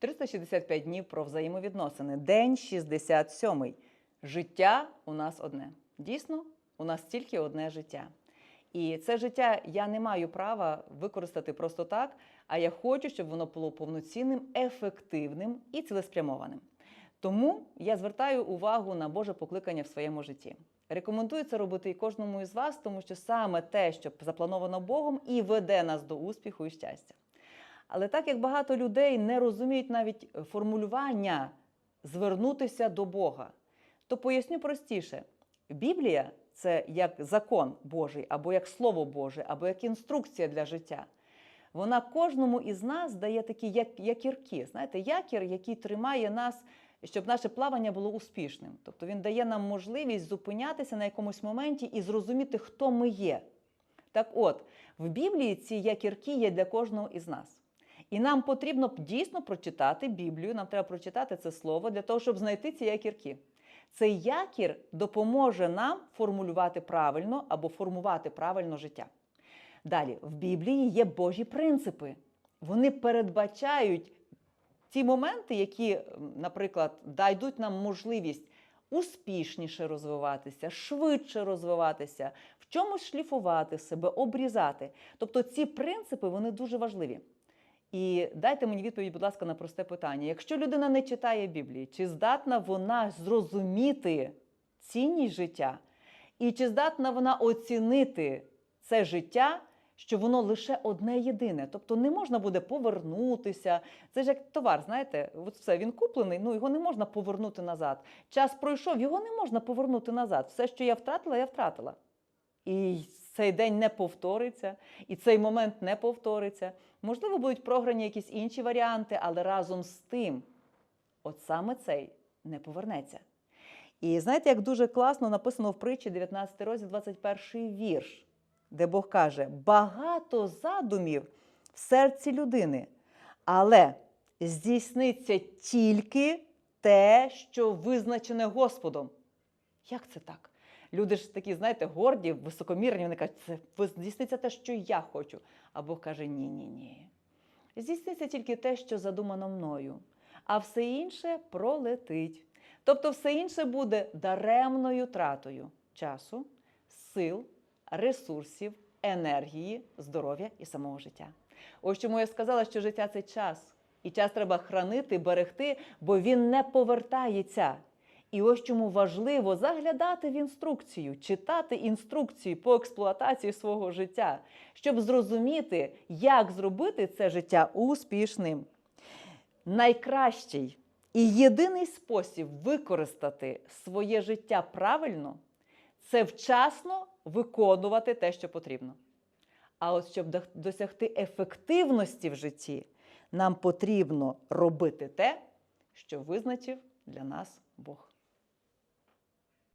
365 днів про взаємовідносини. День 67. Життя у нас одне. Дійсно, у нас тільки одне життя. І це життя я не маю права використати просто так, а я хочу, щоб воно було повноцінним, ефективним і цілеспрямованим. Тому я звертаю увагу на Боже покликання в своєму житті. Рекомендую це робити і кожному із вас, тому що саме те, що заплановано Богом, і веде нас до успіху і щастя. Але так як багато людей не розуміють навіть формулювання звернутися до Бога, то поясню простіше: Біблія це як закон Божий, або як Слово Боже, або як інструкція для життя. Вона кожному із нас дає такі як, якірки. Знаєте, якір, який тримає нас, щоб наше плавання було успішним. Тобто він дає нам можливість зупинятися на якомусь моменті і зрозуміти, хто ми є. Так от, в Біблії ці якірки є для кожного із нас. І нам потрібно дійсно прочитати Біблію, нам треба прочитати це слово для того, щоб знайти ці якірки. Цей якір допоможе нам формулювати правильно або формувати правильно життя. Далі, в Біблії є Божі принципи. Вони передбачають ті моменти, які, наприклад, дайдуть нам можливість успішніше розвиватися, швидше розвиватися, в чомусь шліфувати себе, обрізати. Тобто ці принципи вони дуже важливі. І дайте мені відповідь, будь ласка, на просте питання: якщо людина не читає Біблії, чи здатна вона зрозуміти цінність життя, і чи здатна вона оцінити це життя, що воно лише одне єдине? Тобто не можна буде повернутися. Це ж як товар, знаєте, от все він куплений, ну його не можна повернути назад. Час пройшов, його не можна повернути назад. Все, що я втратила, я втратила. І цей день не повториться, і цей момент не повториться. Можливо, будуть програні якісь інші варіанти, але разом з тим, от саме цей не повернеться. І знаєте, як дуже класно написано в притчі 19 розділ, 21 вірш, де Бог каже: багато задумів в серці людини, але здійсниться тільки те, що визначене Господом. Як це так? Люди ж такі, знаєте, горді, високомірні, вони кажуть, це здійсниться те, що я хочу. А Бог каже: ні, ні, ні. Здійсниться тільки те, що задумано мною, а все інше пролетить. Тобто, все інше буде даремною тратою часу, сил, ресурсів, енергії, здоров'я і самого життя. Ось чому я сказала, що життя це час. І час треба хранити, берегти, бо він не повертається. І ось чому важливо заглядати в інструкцію, читати інструкцію по експлуатації свого життя, щоб зрозуміти, як зробити це життя успішним. Найкращий і єдиний спосіб використати своє життя правильно це вчасно виконувати те, що потрібно. А от щоб досягти ефективності в житті, нам потрібно робити те, що визначив для нас Бог.